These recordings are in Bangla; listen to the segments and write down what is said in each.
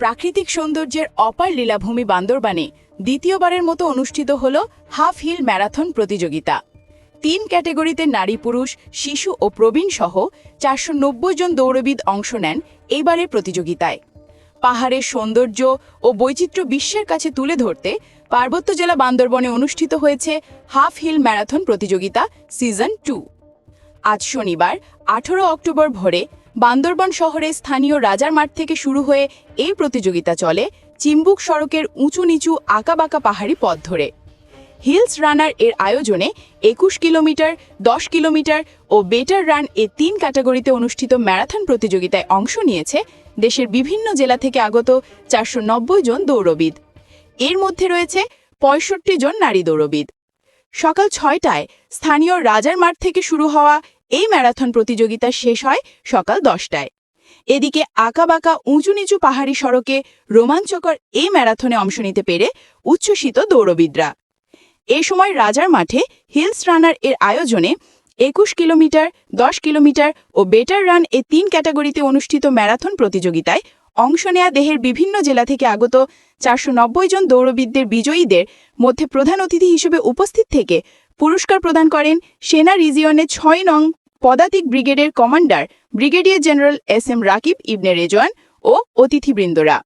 প্রাকৃতিক সৌন্দর্যের অপার লীলাভূমি বান্দরবানে দ্বিতীয়বারের মতো অনুষ্ঠিত হল হাফ হিল ম্যারাথন প্রতিযোগিতা। তিন ক্যাটেগরিতে নারী পুরুষ, শিশু ও প্রবীণ সহ চারশো নব্বই জন দৌড়বিদ অংশ নেন এইবারের প্রতিযোগিতায়। পাহাড়ের সৌন্দর্য ও বৈচিত্র্য বিশ্বের কাছে তুলে ধরতে পার্বত্য জেলা বান্দরবনে অনুষ্ঠিত হয়েছে হাফ হিল ম্যারাথন প্রতিযোগিতা সিজন টু। আজ শনিবার, আঠারো অক্টোবর ভোরে বান্দরবান শহরে স্থানীয় রাজার মাঠ থেকে শুরু হয়ে এই প্রতিযোগিতা চলে চিম্বুক সড়কের উঁচু নিচু আঁকাবাঁকা পাহাড়ি পথ ধরে। হিলস রানার এর আয়োজনে একুশ কিলোমিটার, দশ কিলোমিটার ও বেটার রান এ তিন ক্যাটাগরিতে অনুষ্ঠিত ম্যারাথন প্রতিযোগিতায় অংশ নিয়েছে দেশের বিভিন্ন জেলা থেকে আগত চারশো নব্বই জন দৌড়বিদ। এর মধ্যে রয়েছে পঁয়ষট্টি জন নারী দৌড়বিদ। সকাল ছয়টায় স্থানীয় রাজার মাঠ থেকে শুরু হওয়া এই ম্যারাথন প্রতিযোগিতা শেষ হয় সকাল দশটায়। এদিকে আঁকাবাঁকা উঁচু নিচু পাহাড়ি সড়কে রোমাঞ্চকর এই ম্যারাথনে অংশ নিতে পেরে উচ্ছ্বসিত দৌড়বিদরা। এ সময় রাজার মাঠে হিলস রানার এর আয়োজনে একুশ কিলোমিটার, দশ কিলোমিটার ও বেটার রান এ তিন ক্যাটাগরিতে অনুষ্ঠিত ম্যারাথন প্রতিযোগিতায় অংশ নেয়া দেহের বিভিন্ন জেলা থেকে আগত চারশো নব্বই জন দৌড়বিদদের বিজয়ীদের মধ্যে প্রধান অতিথি হিসেবে উপস্থিত থেকে পুরস্কার প্রদান করেন সেনা রিজিয়নে ছয় নং পদাতিক ব্রিগেডের commander, brigadier general S M Rakib Ibne Rezwan ও অতিথিবৃন্দরা।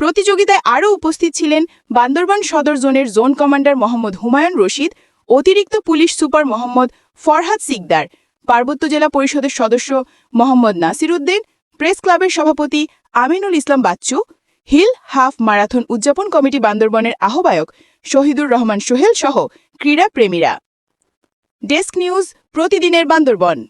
প্রতিযোগিতায় আরও উপস্থিত ছিলেন বান্দরবান সদর জোনের জোন কমান্ডার মোহাম্মদ হুমায়ুন রশিদ, অতিরিক্ত পুলিশ সুপার মোহাম্মদ ফরহাদ সিকদার, পার্বত্য জেলা পরিষদের সদস্য মোহাম্মদ নাসির উদ্দিন, প্রেস ক্লাবের সভাপতি Aminul Islam Bachchu, hill half marathon উদযাপন কমিটি বান্দরবনের আহ্বায়ক শহীদুর রহমান সোহেল সহ ক্রীড়াপ্রেমীরা। ডেস্ক নিউজ প্রতিদিনের বান্দরবন।